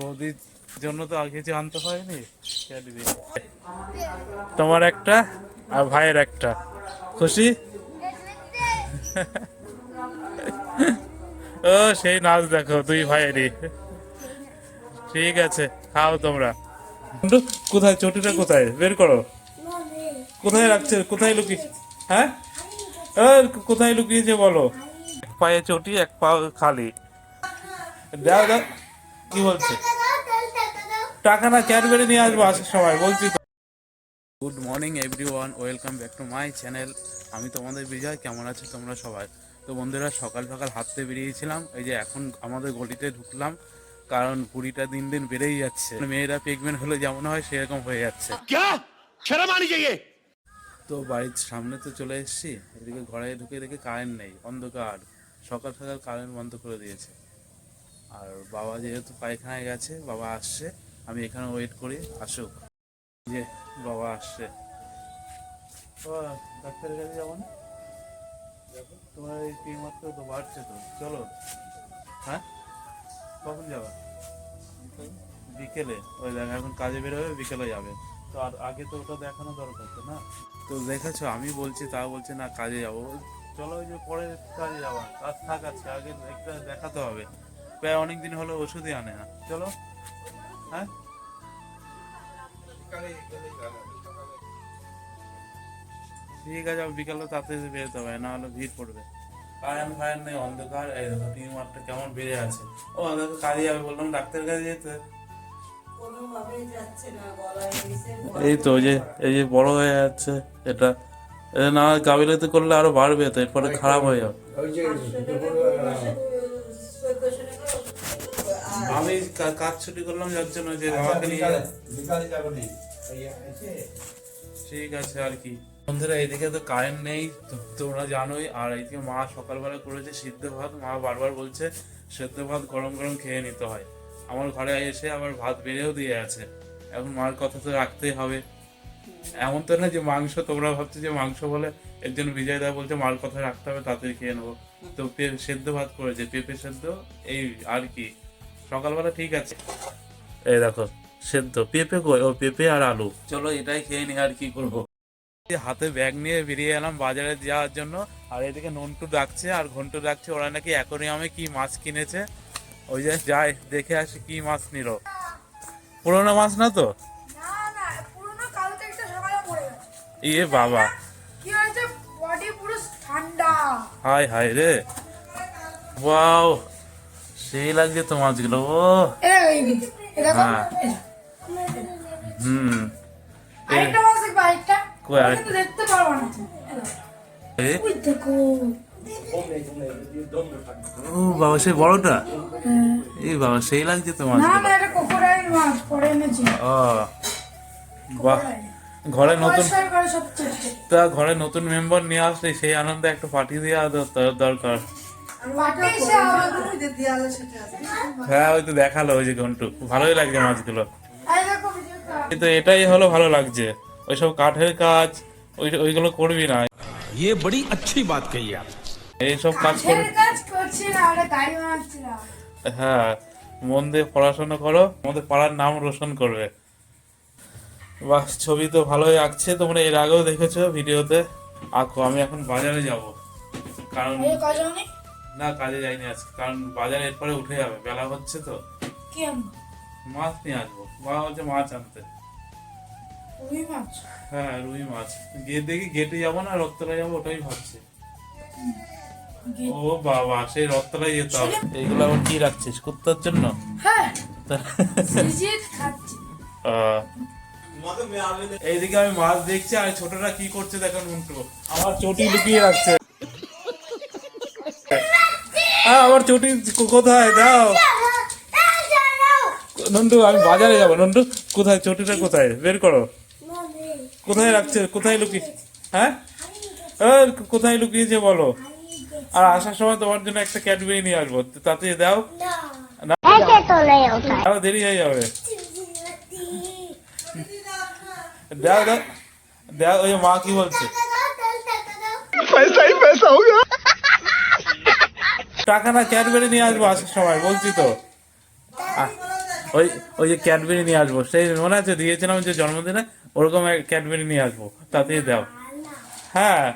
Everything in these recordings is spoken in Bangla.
বৌদির জন্য তো কিছু আনতে হয়নি তোমার একটা আর ভাইয়ের একটা। খুশি? ও, সেই নাচ দেখো, দুই ভাইয়েরই। ঠিক আছে, খাও তোমরা। কোথায়? চটিটা কোথায়? বের করো। কোথায় রাখছে? কোথায় লুকিয়ে? হ্যাঁ? কোথায় লুকিয়েছে বলো? এক পায়ে চটি এক পা খালি। দাও দাও। কি বলছে? টাকা না ক্যাডবেরি নিয়ে আসব আসার সময় বলছি তো। Good morning everyone welcome back to my channel আমি তোমাদের বিজয় কেমন আছো তোমরা সবাই? তো বন্ধুরা সকাল সকাল হাঁটতে বেরিয়েছিলাম এই যে এখন আমাদের গলিতে ঢুকলাম কারণ ভুড়িটা দিন দিন বেড়েই যাচ্ছে। মেয়েরা প্রেগনেন্ট হলে যেমন হয় সেরকম হয়ে যাচ্ছে। তো বাড়ির সামনে তো চলে এসেছি, এদিকে ঘরে ঢুকে দেখে কারেন্ট নেই, অন্ধকার। সকাল সকাল কারেন্ট বন্ধ করে দিয়েছে। আর বাবা যেহেতু পায়খানায় গেছে, বাবা আসছে, আমি এখানে ওয়েট করি, আসুক। যে বাবা আসছে। ডাক্তারের কাছে যাব না? তোমার এই মাত্র তো বাড়ছে তো, চলো। হ্যাঁ? কখন যাবা? বিকেলে। ওই দেখ, এখন কাজে বেরোবে বিকেলে যাবে। তো আর আগে তো ওটা দেখানো দরকার তো না? তো দেখেছ, আমি বলছি তা বলছে, না, কাজে যাব। চলো, ওই যে পরে কাজে যাবা কাজ থাক আছে আগে একটা দেখাতে হবে। প্রায় অনেক দিন হলো ওষুধই আনে না। চলো হ্যাঁ? ঠিক আছে বিকালে তাড়াতাড়ি বেরোতে হবে, না হলে ভিড় পড়বে। কারেন্ট ফারেন্ট নেই, অন্ধকার, এই দেখো টিম মাঠটা কেমন বেড়ে আছে। ও দেখো কাজে যাবে বললাম ডাক্তার কাছে যেতে। এই তো ওই যে এই যে বড় হয়ে যাচ্ছে এটা। এটা না কাবিলাতে করলে আরও বাড়বে তো এরপরে খারাপ হয়ে যাবে। আমি কাজ ছুটি করলাম যার জন্য যে আমাকে নিয়ে ঠিক আছে আর কি। বন্ধুরা এইদিকে তো কারেন্ট নেই তোমরা জানোই। আর এইদিকে মা সকালবেলা করেছে সিদ্ধ ভাত মা বারবার বলছে সেদ্ধ ভাত গরম গরম খেয়ে নিতে হয়। আমার ঘরে এসে আবার ভাত বেড়েও দিয়ে আছে। এখন মার কথা তো রাখতেই হবে। এমন তো না যে মাংস, তোমরা ভাবছ যে মাংস বলে এর জন্য বিজয় দা বলছে, মার কথা রাখতে হবে তাড়াতাড়ি খেয়ে নেব। তো সেদ্ধ ভাত করেছে, পেঁপে সেদ্ধ, এই আর কি। সকালবেলা ঠিক আছে। এই দেখো, সেদ্ধ। পেঁপে ও পেঁপে আর আলু। চলো এটাই খেয়ে নি আর কি করব? হাতে ব্যাগ নিয়ে বেরিয়ে এলাম বাজারে যাওয়ার জন্য। আর এদিকে নন্টু ডাকছে, আর ঘন্টু ডাকছে, ওরা নাকি অ্যাকোরিয়ামে কি মাছ কিনেছে। ওই যে যাই দেখে আসি কি মাছ নিল। পুরোনো মাছ না তো? না না পুরোনো কালকে একটা সকালে পড়ে গেছে। ইয়ে বাবা। কি হয়েছে? বডি পুরো ঠান্ডা। হাই হাই রে। ওয়াও সেই লাগছে তো মাছগুলো ও। হ্যাঁ। হুম। কই আরেকটা? দেখতে পারব না। এ, ওই দেখো। ও বাবা সেই বড়টা? এই বাবা সেই লাগছে তো না মাছগুলো না এটা কোকোডাইল মাছ পরে এনেছি ও বাহ ঘরে নতুন পরিষ্কার করে সব চেটে তা ঘরে নতুন মেম্বার নিয়ে আসলে সেই আনন্দে একটা পার্টি দেওয়া দর- দরকার পাটে এসে আবার হ্যাঁ ওই তো দেখালো ওই যে ঘন্টু ভালোই লাগছে মাছগুলো এই দেখো ভিডিওটা কিন্তু এটাই হলো ভালো লাগছে ওইসব কাঠের কাজ ওই ওইগুলো করবি না ये बड़ी अच्छी बात कही आप এইসব কাজ করে কাঠের কাজ করছি না ওটা গাড়ি বানাচ্ছিলাম হ্যাঁ মন দিয়ে পড়াশোনা করো আমাদের পাড়ার নাম রোশন করবে। বাহ ছবি তো ভালোই আঁকছে তোমরা এর আগেও দেখেছ ভিডিওতে। আঁকো আমি এখন বাজারে যাব। কারণ না কাজে যাইনি আজকে কারণ বাজারে এরপরে উঠে যাবে বেলা হচ্ছে তো। কি মাছ নিয়ে আসব মা হচ্ছে মাছ আনতে। রুই মাছ? হ্যাঁ রুই মাছ। গিয়ে দেখি গেটে যাব না রক্তটা যাব ওটাই ভাবছি। ও বাবা সেই যেতে হবে। এইগুলো আবার কি রাখছিস? কুত্তার জন্য? হ্যাঁ। এইদিকে আমি মাছ দেখছি আর ছোটরা কি করছে দেখুন মুন্টু আমার চটি লুকিয়ে রাখছে। হ্যাঁ আমার চটি কোথায়? দাও। নন্টু আমি বাজারে যাব। নন্টু কোথায়? চটিটা কোথায়? বের করো। কোথায় রাখছে? কোথায় লুকিয়ে হ্যাঁ? কোথায় লুকিয়েছে বলো? আর আসার সময় তোমার জন্য একটা ক্যাডবেরি নিয়ে আসব। তাতে দাও। আরও দেরি হয়ে যাবে। দাও দাও। দাও ওই মা কি বলছে? টাকা না ক্যাডবেরি নিয়ে আসব আসার সময় বলছি তো। ওই ওই যে ক্যাডবেরি নিয়ে আসব। সেই মনে আছে দিয়েছিলাম যে জন্মদিনে ওরকম ক্যাডবেরি নিয়ে আসব। তাতেই দাও। হ্যাঁ।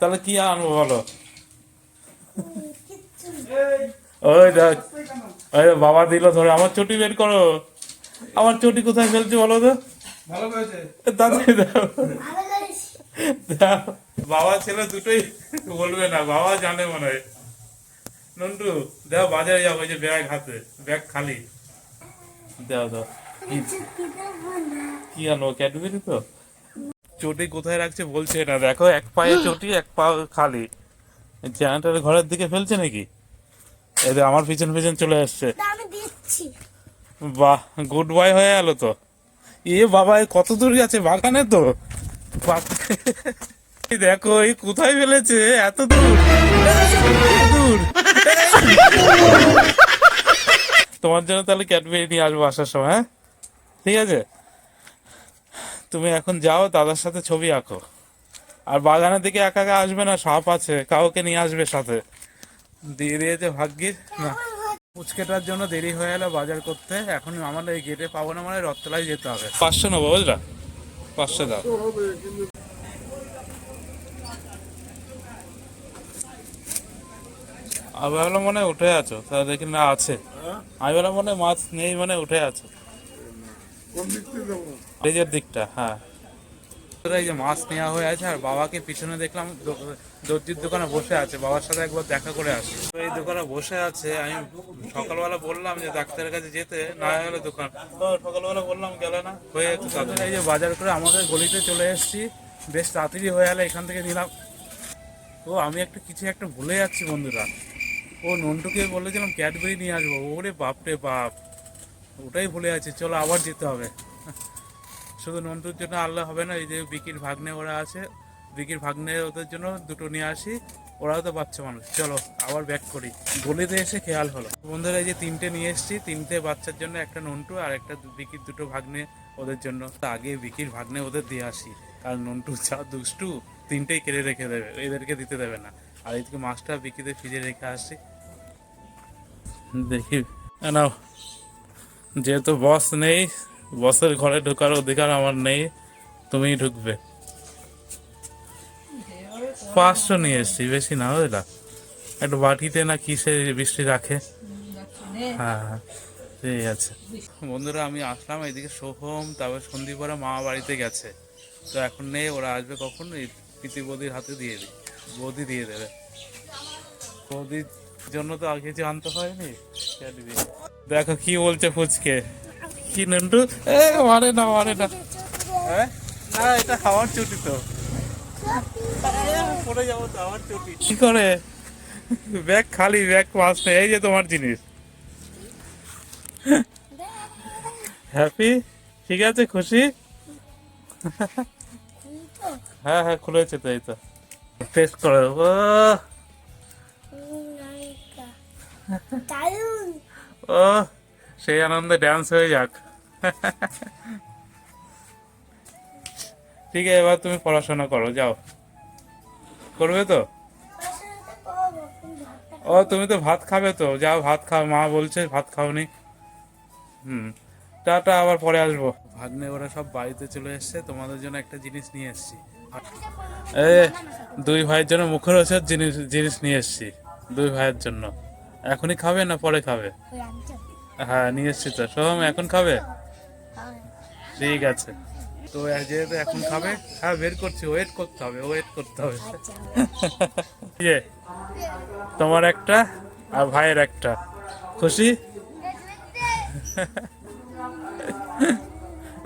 তাহলে কি আনব বলো? ওই দেখ ওই বাবা দিল ধরে আমার চটি বের করো। আমার চটি কোথায় ফেলছে বলো তো। বাবা ছেলে দুটোই বলবে না বাবা জানে মনে হয়। নন্টু দাও বাজারে যাব ওই যে ব্যাগ হাতে ব্যাগ খালি। দাও কি আনো ক্যাডবেরি তো? চটি কোথায় রাখছে বলছে না দেখো এক পায়ে চটি এক পা খালি। জ্যানাটার ঘরের দিকে ফেলছে নাকি? যে আমার পিছন পিছন চলে আসছে। বাহ গুড বয় হয়ে গেল তো। এ বাবা কত দূর গেছে বাগানে তো? দেখো এই কোথায় ফেলেছে? এত দূর। দূর। তোমার জন্য তাহলে ক্যাডবেরি নিয়ে আসব আসার সময় হ্যাঁ? ঠিক আছে? তুমি এখন যাও দাদার সাথে ছবি আঁকো। আর বাগানের দিকে একা একা আসবে না সাপ আছে কাউকে নিয়ে আসবে সাথে। দিয়ে দিয়েছে ভাগ্যিস না। ফুচকেটার জন্য দেরি হয়ে গেল বাজার করতে। এখন আমার এই গেটে পাবো না মানে রথতলায় যেতে হবে। পাঁচশো নেব বুঝলা? পাঁচশো দাও। আমি ভাবলাম মনে উঠে আছো তা দেখি না আছে। আমি ভাবলাম মনে হয় মাছ নেই মানে উঠে আছো। দিকটা হ্যাঁ। এই যে মাছ নেওয়া হয়ে আছে, আর বাবাকে পিছনে দেখলাম দর্জির দোকানে বসে আছে। বাবার সাথে একবার দেখা করে আসি। তো এই দোকানে বসে আছে, আমি সকালবেলা বললাম যে ডাক্তারের কাছে যেতে, না গেলে দোকান। তো সকালবেলা বললাম, গেলে না? হয়ে তাদের এই যে বাজার করে আমাদের গলিতে চলে এসেছি। বেশ তাড়াতাড়ি হয়ে গেলে এখান থেকে নিলাম। ও, আমি একটা কিছু একটা ভুলে যাচ্ছি বন্ধুরা। ও, নন্টুকে বলেছিলাম ক্যাডবেরি নিয়ে আসব। ওরে বাপরে বাপ, ওটাই ভুলে আছি চলো আবার যেতে হবে। শুধু নন্টুর জন্য আল্লাহ হবে না, এই যে বিকির ভাগ্নে ওরা আছে, বিকির ভাগ্নে ওদের জন্য দুটো নিয়ে আসি, ওরাও তো বাচ্চা মানুষ। চলো, আবার ব্যাক করি। গলিতে এসে খেয়াল হলো। বন্ধুরা, এই যে তিনটে নিয়ে এসেছি, তিনটে বাচ্চার জন্য, একটা নন্টু আর একটা বিকির দুটো ভাগ্নে ওদের জন্য। আগে বিকির ভাগ্নে ওদের দিয়ে আসি আর নন্টু যা দুষ্টু, তিনটেই কেড়ে রেখে দেবে, এদেরকে দিতে দেবে না। আর এদিকে মাছটা বিকিতে ফ্রিজে রেখে আসি। দেখি নাও, যেহেতু বস নেই বসের ঘরে ঢোকার অধিকার আমার নেই, তুমিই ঢুকবে। পাঁচশো নিয়ে এসছি, বেশি না বুঝলা একটা বাটিতে না কিসে বৃষ্টি রাখে? হ্যাঁ হ্যাঁ ঠিক আছে। বন্ধুরা, আমি আসলাম এদিকে সোহম, তারপর সন্দীপরা মা বাড়িতে গেছে। তো এখন নেই, ওরা আসবে কখন? এই পিতি বৌদির হাতে দিয়ে দিই। বৌদি দিয়ে দেবে। বৌদির জন্য তো আর কিছু আনতে হয়নি। দেখো কি বলছে ফুচকে। কি নন্টু এ মারে না মারে না হ্যাঁ? না এটা হাওয়ার চুটি তো পড়ে যাব তো হাওয়ার চুটি কি করে ব্যাগ খালি ব্যাগ মাছ নেই এই যে তোমার জিনিস হ্যাপি ঠিক আছে খুশি হ্যাঁ হ্যাঁ খুলেছে তো এই তো টেস্ট করে ও ও সেই আনন্দে ড্যান্স হয়ে যাক ঠিক আছে এবার তুমি পড়াশোনা করো যাও। করবে তো? ও তুমি তো ভাত খাবে তো যাও ভাত খাও মা বলছে ভাত খাওনি। হুম টাটা আবার পরে আসব। ভাগ্নে ওরা সব বাড়িতে চলে এসছে তোমাদের জন্য একটা জিনিস নিয়ে এসছি। এ দুই ভাইয়ের জন্য মুখরোচক জিনিস জিনিস নিয়ে এসছি দুই ভাইয়ের জন্য। এখনই খাবে না পরে খাবে? হ্যাঁ নিয়ে এসছি তো। সোহম এখন খাবে? ঠিক আছে। তো যেহেতু এখন খাবে হ্যাঁ বের করছি ওয়েট করতে হবে ওয়েট করতে হবে। ইয়ে তোমার একটা আর ভাইয়ের একটা। খুশি?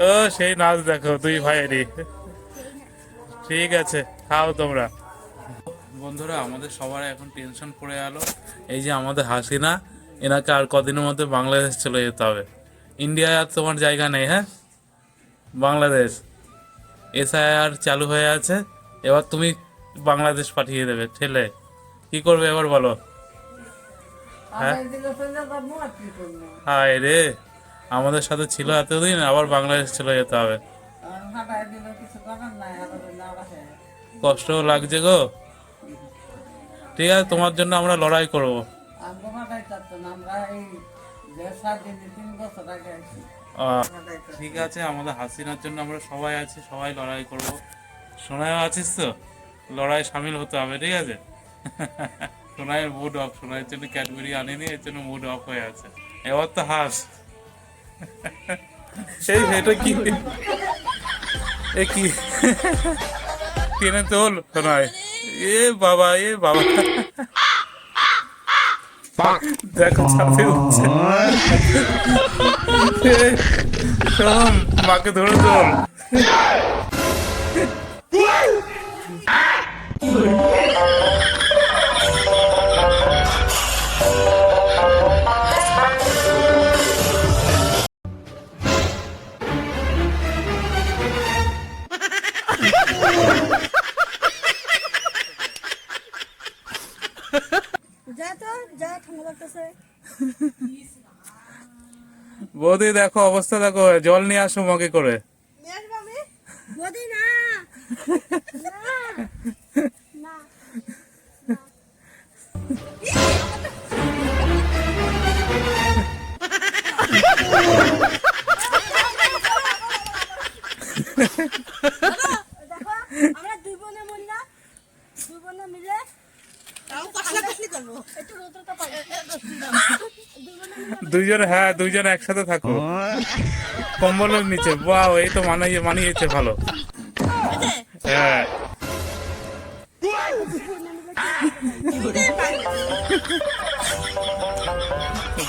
ও সেই নাচ দেখো দুই ভাইয়েরই। ঠিক আছে খাও তোমরা। বন্ধুরা আমাদের সবার এখন টেনশন পড়ে গেল। এই যে আমাদের হাসিনা এনাকে আর কদিনের মধ্যে বাংলাদেশ চলে যেতে হবে। ইন্ডিয়ায় আর তোমার জায়গা নেই হ্যাঁ? বাংলাদেশ। এসআইআর চালু হয়ে আছে। এবার তুমি বাংলাদেশ পাঠিয়ে দেবে ঠেলে। কি করবে এবার বলো? হ্যাঁ? হায় রে আমাদের সাথে ছিল এতদিন আবার বাংলাদেশ চলে যেতে হবে। কষ্টও লাগছে গো। ঠিক আছে তোমার জন্য আমরা লড়াই করব। আমরা এই তিন বছর আগে ঠিক আছে, আমাদের হাসিনার জন্য আমরা সবাই আছি, সবাই লড়াই করব। সোনাইও আছিস তো? লড়াই সামিল হতে হবে, ঠিক আছে? সোনাইয়ের মুড অফ সোনাইয়ের জন্য ক্যাডবেরি আনেনি, এর জন্য মুড অফ হয়ে আছে। এবার তো হাস। সেই এটা কি? এ কি? কিনে তোল, সোনাই। এ বাবা এ বাবা। দেখো ছাদে উঠছে শোন মাকে ধরে তোল যা বৌদি দেখো অবস্থা দেখো জল নিয়ে আসো মগে করে। বদি না। দুইজন হ্যাঁ দুইজন একসাথে থাকো। কম্বলের নিচে। বাহ এই তো মানিয়ে মানিয়েছে ভালো। হ্যাঁ।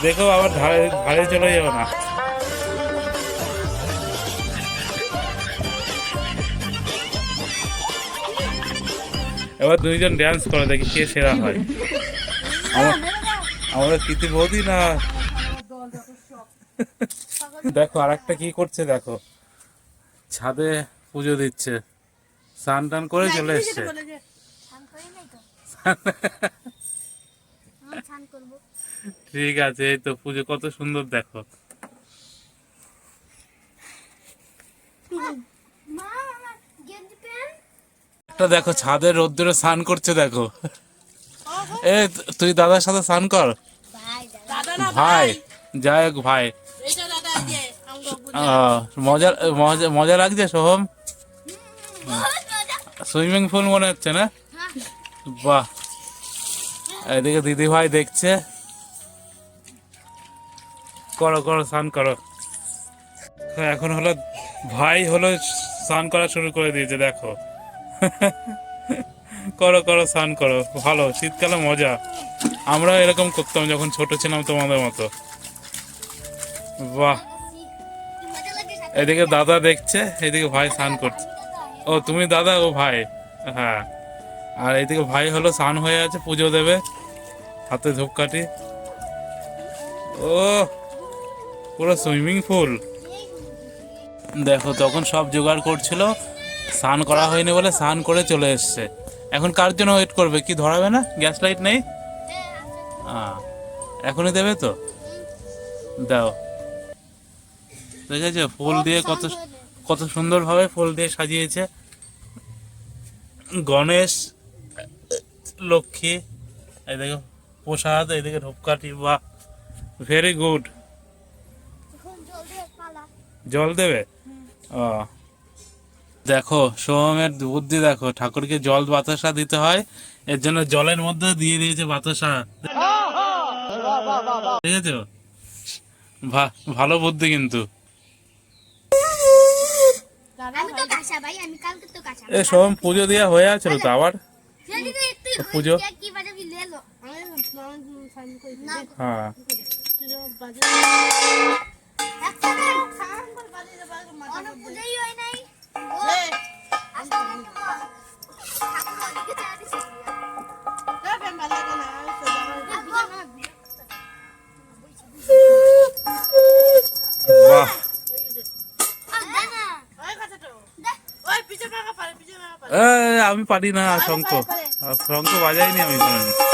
দেখো আবার ধারে ধারে চলে যাবে না। এবার দুইজন ড্যান্স করে দেখি কে সেরা হয়। আমার- আমাদের কৃতি বৌদি না? দেখো আর একটা কি করছে দেখো। ছাদে পুজো দিচ্ছে। স্নান টান করে চলে এসছে। ঠিক আছে এই তো পুজো কত সুন্দর দেখো। দেখো ছাদে রোদ্দুরে স্নান করছে দেখো। এ তুই দাদার সাথে স্নান কর। ভাই ভাই। যাই হোক ভাই। মজা মজা মজা লাগছে সোহম? সুইমিং পুল মনে হচ্ছে না? বাহ। এদিকে দিদি ভাই দেখছে। করো করো, স্নান করো। তো এখন হলো ভাই হলো স্নান করা শুরু করে দিয়েছে, দেখো। করো করো, স্নান করো। ভালো, শীতকালে মজা। আমরা এরকম করতাম যখন ছোট ছিলাম তোমাদের মতো। বাহ। এদিকে দাদা দেখছে এদিকে ভাই স্নান করছে। ও তুমি দাদা ও ভাই। হ্যাঁ। আর এদিকে ভাই হলো স্নান হয়ে আছে পুজো দেবে। হাতে ধূপকাঠি। ও পুরো সুইমিং পুল। দেখো তখন সব জোগাড় করছিল। স্নান করা হয়নি বলে স্নান করে চলে এসছে। এখন কার জন্য ওয়েট করবে? কি ধরাবে না? গ্যাস লাইট নেই? আহ, এখনই দেবে তো? দাও। দেখেছ? ফুল দিয়ে কত কত সুন্দরভাবে ফুল দিয়ে সাজিয়েছে। গণেশ লক্ষ্মী এদিকে প্রসাদ এদিকে ধূপকাঠি বা ভেরি গুড জল দেবে ও। দেখো সোহমের বুদ্ধি দেখো ঠাকুরকে জল বাতাসা দিতে হয় এর জন্য জলের মধ্যে দিয়ে দিয়েছে বাতাসা। দেখেছ? ভা- ভালো বুদ্ধি কিন্তু। আমি তো কাঁচা ভাই আমি কালকে তো কাঁচা। এ সোহম পুজো দেওয়া হয়ে আছে তো আবার পুজো। হ্যাঁ। একটা হয় আমি পারি না শঙ্খ শঙ্খ বাজাইনি আমি কোনোদিন।